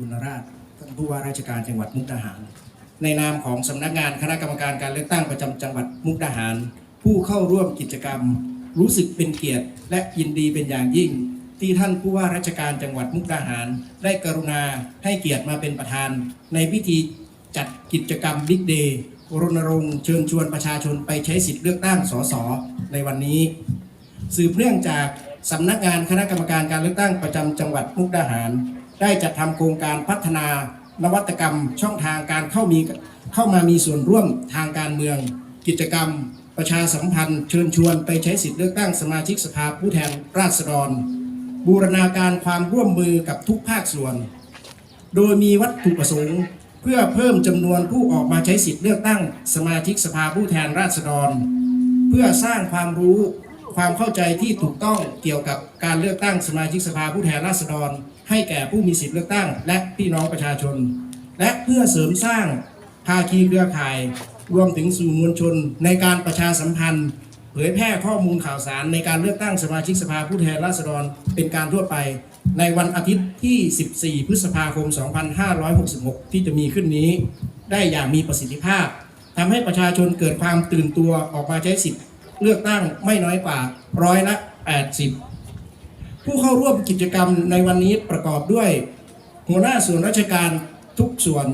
บุญราชท่านผู้ว่าราชการจังหวัดมุกดาหาร ในนามของสำนักงานคณะกรรมการการเลือกตั้งประจำจังหวัดมุกดาหาร ผู้เข้าร่วมกิจกรรม รู้สึกเป็นเกียรติ และยินดีเป็นอย่างยิ่ง ที่ท่านผู้ว่าราชการจังหวัดมุกดาหาร ได้กรุณาให้เกียรติมาเป็นประธาน ในพิธีจัดกิจกรรมบิ๊กเดย์รณรงค์เชิญชวนประชาชนไปใช้สิทธิเลือกตั้งสสในวันนี้ สืบเนื่องจากสำนักงานคณะกรรมการการเลือกตั้งประจำจังหวัดมุกดาหาร ได้จัดทำโครงการพัฒนานวัตกรรมช่องทางการเข้ามีเข้ามามีส่วนร่วมทางการเมือง กิจกรรม ประชาสัมพันธ์ เชิญชวนไปใช้สิทธิเลือกตั้งสมาชิกสภาผู้แทนราษฎร บูรณาการความร่วมมือกับทุกภาคส่วน โดยมีวัตถุประสงค์ เพื่อเพิ่มจำนวนผู้ออกมาใช้สิทธิเลือกตั้งสมาชิกสภาผู้แทนราษฎร เพื่อสร้างความรู้ความเข้าใจที่ถูกต้องเกี่ยวกับการเลือกตั้งสมาชิกสภาผู้แทนราษฎร ให้แก่ผู้มีสิทธิเลือกตั้ง และพี่น้องประชาชน และเพื่อเสริมสร้างภาคีเครือข่าย รวมถึงสู่มวลชน ในการประชาสัมพันธ์ เผยแพร่ข้อมูลข่าวสารในการเลือกตั้งสมาชิกสภาผู้แทนราษฎรเป็นการทั่วไป ในวันอาทิตย์ที่ 14 พฤษภาคม 2566 ที่จะมีขึ้นนี้ ได้อย่างมีประสิทธิภาพทำให้ประชาชนเกิดความตื่นตัวออกมาใช้สิทธิ์เลือกตั้งไม่น้อยกว่าร้อยละ 80 ผู้เข้าร่วมกิจกรรมในวันนี้ประกอบด้วย หัวหน้าส่วนราชการทุกส่วน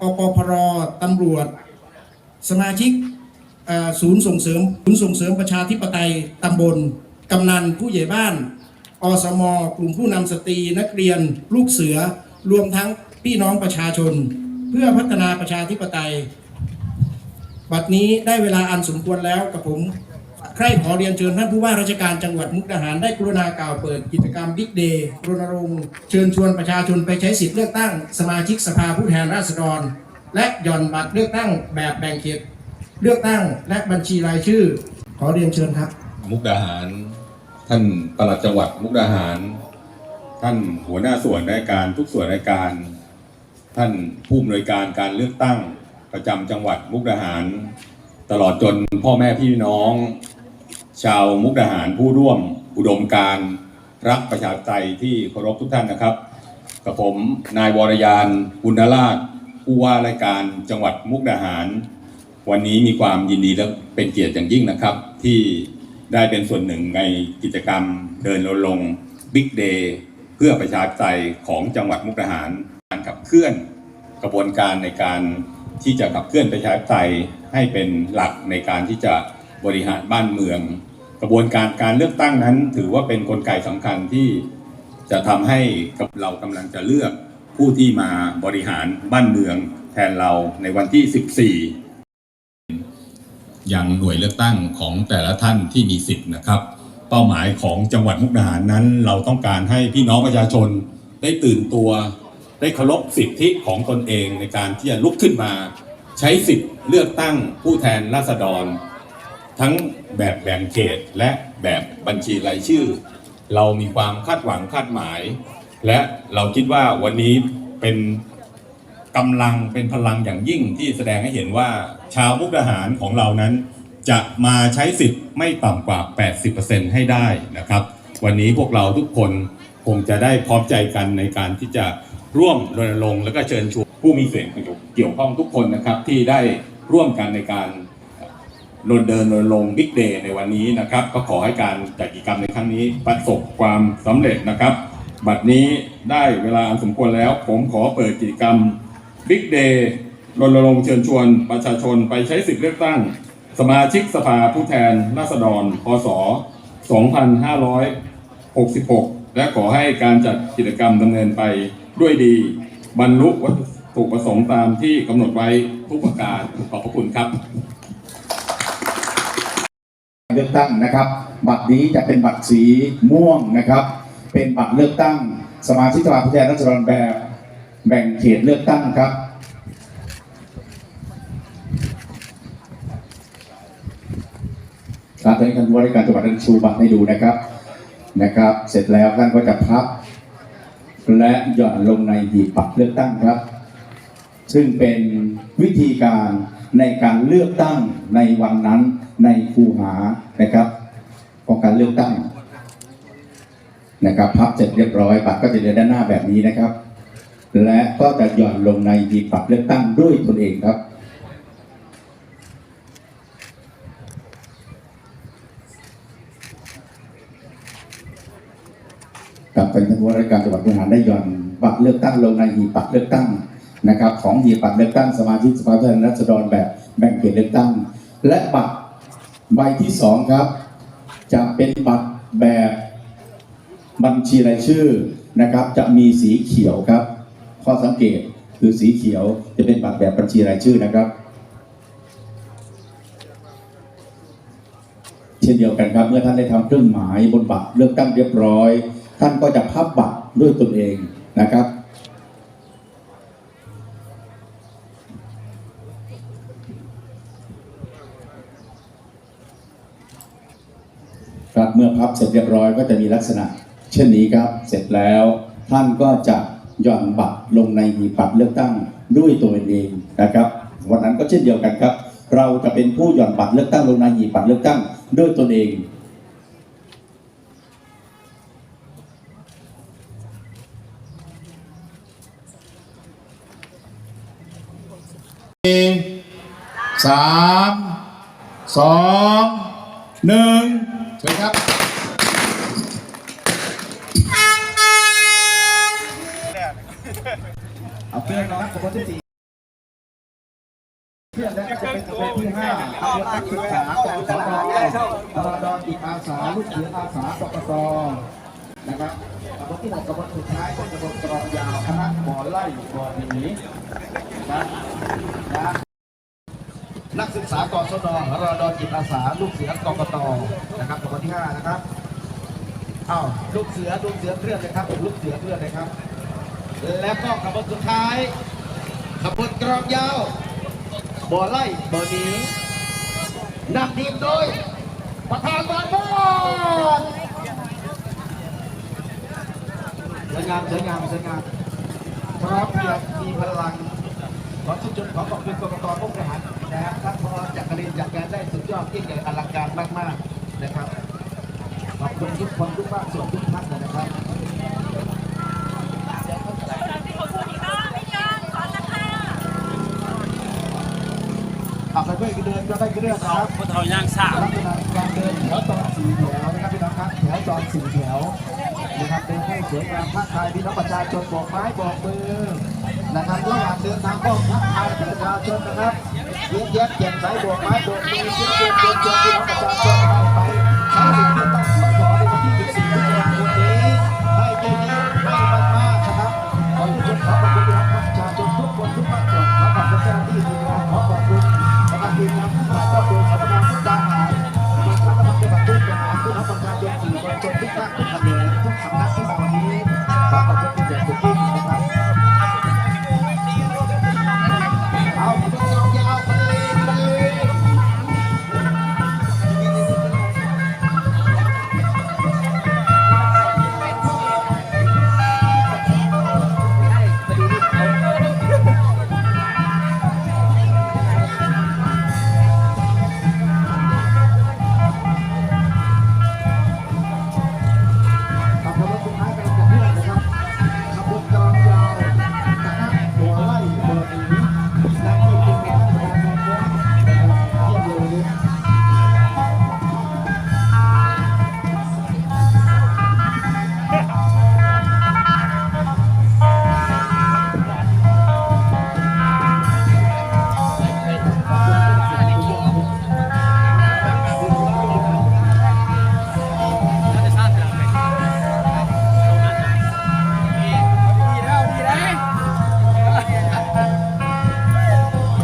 อปพรตำรวจ สมาชิกศูนย์ส่งเสริมศูนย์ส่งเสริมประชาธิปไตยตำบลกำนันผู้ใหญ่บ้าน อสม กลุ่มผู้นำสตรีนักเรียน ลูกเสือรวมทั้งพี่น้องประชาชน เพื่อพัฒนาประชาธิปไตย บัดนี้ได้เวลาอันสมควรแล้วกับผม ใครขอเรียนเชิญท่านผู้ว่าราชการจังหวัดมุกดาหารได้กรุณากล่าวเปิดกิจกรรมบิ๊กเดย์รณรงค์เชิญชวนประชาชนไปใช้สิทธิเลือกตั้งสมาชิกสภาผู้แทนราษฎร และหย่อนบัตรเลือกตั้งแบบแบ่งเขตเลือกตั้งและบัญชีรายชื่อ ขอเรียนเชิญครับ มุกดาหาร ท่านปลัดจังหวัดมุกดาหาร ท่านหัวหน้าส่วนราชการทุกส่วนราชการ ท่านผู้อำนวยการการเลือกตั้งประจำจังหวัดมุกดาหาร ตลอดจนพ่อแม่พี่น้อง ชาวมุกดาหารผู้ร่วมอุดมการรักประชาธิปไตยที่เคารพทุกท่านนะครับกับผมนายวรยานบุญนราชผู้ว่าราชการจังหวัดมุกดาหาร วันนี้มีความยินดีและเป็นเกียรติอย่างยิ่งนะครับ ที่ได้เป็นส่วนหนึ่งในกิจกรรมเดินรณรงค์บิ๊กเดย์เพื่อประชาธิปไตยของจังหวัดมุกดาหารการขับเคลื่อนกระบวนการในการที่จะขับเคลื่อนประชาธิปไตยให้เป็นหลักในการที่จะ บริหารบ้านเมือง กระบวนการการเลือกตั้งนั้น ถือว่าเป็นนกลไกสำคัญที่จะทำให้กับเรากำลังจะเลือกผู้ที่มาบริหารบ้านเมืองแทนเราในวันที่ 14ยังหน่วยเลือกตั้งของแต่ละท่านที่มีสิทธิ์นะครับ เป้าหมายของจังหวัดมุกดาหารนั้น เราต้องการให้พี่น้องประชาชนได้ตื่นตัว ได้เคารพสิทธิของตนเองในการที่จะลุกขึ้นมา ใช้สิทธิ์เลือกตั้งผู้แทนราษฎร ทั้งแบบแบ่งเขตและแบบบัญชีรายชื่อ เรามีความคาดหวังคาดหมาย และเราคิดว่าวันนี้เป็นกำลังเป็นพลังอย่างยิ่งที่แสดงให้เห็นว่าชาวมุกดาหารของเรานั้น จะมาใช้สิทธิ์ไม่ต่ำกว่า 80%ให้ได้นะครับ วันนี้พวกเราทุกคนคงจะได้พร้อมใจกันในการที่จะร่วมรณรงค์และก็เชิญชวนผู้มีส่วนเกี่ยวข้องทุกคนนะครับที่ได้ร่วมกันในการ รณเดินรณรงบิ๊กเดย์ในวันนี้นะครับ ก็ขอให้การจัดกิจกรรมในครั้งนี้ประสบความสำเร็จนะครับ บัดนี้ได้เวลาอันสมควรแล้ว ผมขอเปิดกิจกรรมบิ๊กเดย์รณรงค์เชิญชวนประชาชนไปใช้สิทธิเลือกตั้ง สมาชิกสภาผู้แทนราษฎร พศ 2566 และขอให้การจัดกิจกรรมดำเนินไปด้วยดี บรรลุวัตถุประสงค์ตามที่กำหนดไว้ทุกประการขอบพระคุณครับ เลือกตั้งนะครับ บัตรนี้จะเป็นบัตรสีม่วงนะครับ เป็นบัตรเลือกตั้ง สมาชิกสภาผู้แทนราษฎรแบบแบ่งเขตเลือกตั้งครับครับตอนนี้ท่านผู้ว่าราชการจังหวัดได้ชูบัตรให้ดูนะครับนะครับ เสร็จแล้วท่านก็จะพับ และหย่อนลงในหีบบัตรเลือกตั้งครับ ซึ่งเป็นวิธีการ ในการเลือกตั้งในวันนั้นในคูหานะครับของการเลือกตั้งนะครับพับเสร็จเรียบร้อยบัตรก็จะเดินด้านหน้าแบบนี้นะครับ และก็จะหย่อนลงในหีบบัตรเลือกตั้งด้วยตนเองครับกับเป็นทานผู้ว่าราชการจังหวัดมุกดาหารได้หย่อนบัตรเลือกตั้งลงในหีบบัตรเลือกตั้ง นะครับของหีบบัตรเลือกตั้งสมาชิกสภาผู้แทนราษฎรแบบแบ่งเขตเลือกตั้ง และบัตรใบที่สองครับ จะเป็นบัตรแบบบัญชีรายชื่อนะครับ จะมีสีเขียวครับ ข้อสังเกตคือสีเขียวจะเป็นบัตรแบบบัญชีรายชื่อนะครับ เช่นเดียวกันครับ เมื่อท่านได้ทำเครื่องหมายบนบัตรเลือกตั้งเรียบร้อย ท่านก็จะพับบัตรด้วยตนเองนะครับ ครับ เมื่อพับเสร็จเรียบร้อยก็จะมีลักษณะ เช่นนี้ครับ เสร็จแล้ว ท่านก็จะหย่อนบัตรลงในหีบบัตรเลือกตั้งด้วยตัวเองนะครับ วันนั้นก็เช่นเดียวกันครับ เราจะเป็นผู้หย่อนบัตรเลือกตั้งลงในหีบบัตรเลือกตั้งด้วยตนเองสามสองหนึ่ง ชิญครับเอาเพื่อนนะครับขบวนที่สี่เพื่อนและจะเป็นขบวนที่ห้าขบวนนักศึกษากองสอรรดจิตอาสาลูกเสืออาสาปปตนะครับขบวนที่หกขบวนสุดท้ายเป็นขบวนกรองยาวคณะหมอไล่บ่อหนีนะนะ ษากศนรดจิตอาสา ลูกเสือกกตนะครับขบวนที่ห้านะครับอ้าวลูกเสือลูกเสือเคลื่อนเลยครับ ลูกเสือเคลื่อนเลยครับ แล้วก็ขบวนสุดท้ายขบวนกรองยาวบ่อไล่บ่อนีนำทีมโดย ประธานบอลบอลสวยงามสวยงามสวยงามพร้อมเพียงมีพลังขอชื่นชมขอขอบคุณกรกตมุกดาหาร นะฮะท่านพอจักรินจัดการได้สุดยอดยิ่งใหญ่อลังการมากๆนะครับขอบคุณทุกคนทุกภาคส่วนทุกท่านเลยนะครับขับไปเพื่อเดินก็ได้เรื่องนะครับคนเราย่างสาวลักษณะการเดินแถวตอนสี่แถวนะครับพี่น้องครับแถวตอนสี่แถวนะครับเดินให้สวยงามทักทายพี่น้องประชาชนบอกไม้บอกมือ นะครับระหว่างเดินทางก็ทักทายประชาชนนะครับยิ้มแย็บเย็บสายบวกไม้บวกมือเย็บเย็บเย็บเย็บพี่น้องประชาชนเข้าไป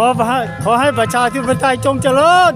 ขอให้ขอให้ประชาธิปไตยจงเจริญ